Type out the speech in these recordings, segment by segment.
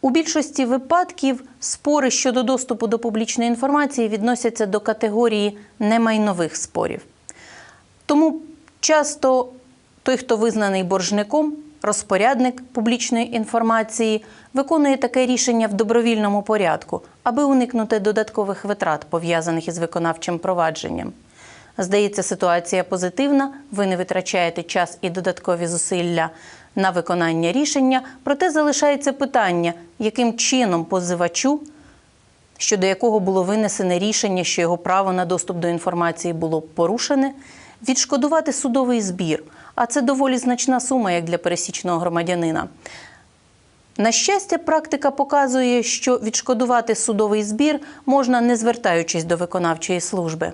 У більшості випадків спори щодо доступу до публічної інформації відносяться до категорії немайнових спорів. Тому часто той, хто визнаний боржником, розпорядник публічної інформації, виконує таке рішення в добровільному порядку, аби уникнути додаткових витрат, пов'язаних із виконавчим провадженням. Здається, ситуація позитивна, ви не витрачаєте час і додаткові зусилля на виконання рішення, проте залишається питання, яким чином позивачу щодо якого було винесене рішення, що його право на доступ до інформації було порушене, відшкодувати судовий збір. А це доволі значна сума, як для пересічного громадянина. На щастя, практика показує, що відшкодувати судовий збір можна не звертаючись до виконавчої служби.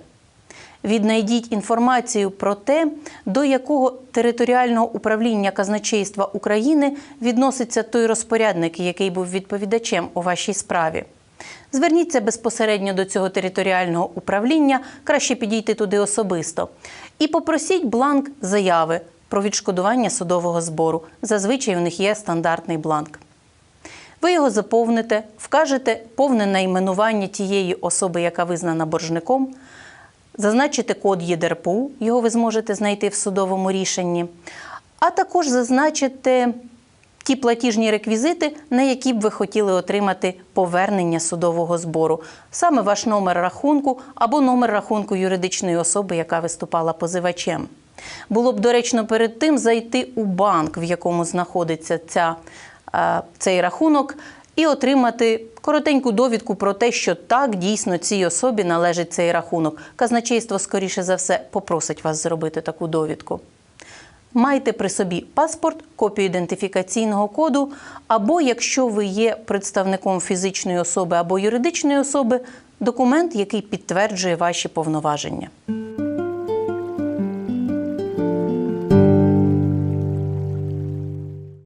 Віднайдіть інформацію про те, до якого територіального управління казначейства України відноситься той розпорядник, який був відповідачем у вашій справі. Зверніться безпосередньо до цього територіального управління, краще підійти туди особисто. І попросіть бланк заяви про відшкодування судового збору. Зазвичай у них є стандартний бланк. Ви його заповните, вкажете повне найменування тієї особи, яка визнана боржником, зазначите код ЄДРПУ, його ви зможете знайти в судовому рішенні, а також зазначите ті платіжні реквізити, на які б ви хотіли отримати повернення судового збору, саме ваш номер рахунку або номер рахунку юридичної особи, яка виступала позивачем. Було б доречно перед тим зайти у банк, в якому знаходиться ця, е, цей рахунок, і отримати коротеньку довідку про те, що так дійсно цій особі належить цей рахунок. Казначейство, скоріше за все, попросить вас зробити таку довідку. Майте при собі паспорт, копію ідентифікаційного коду, або якщо ви є представником фізичної особи або юридичної особи, документ, який підтверджує ваші повноваження.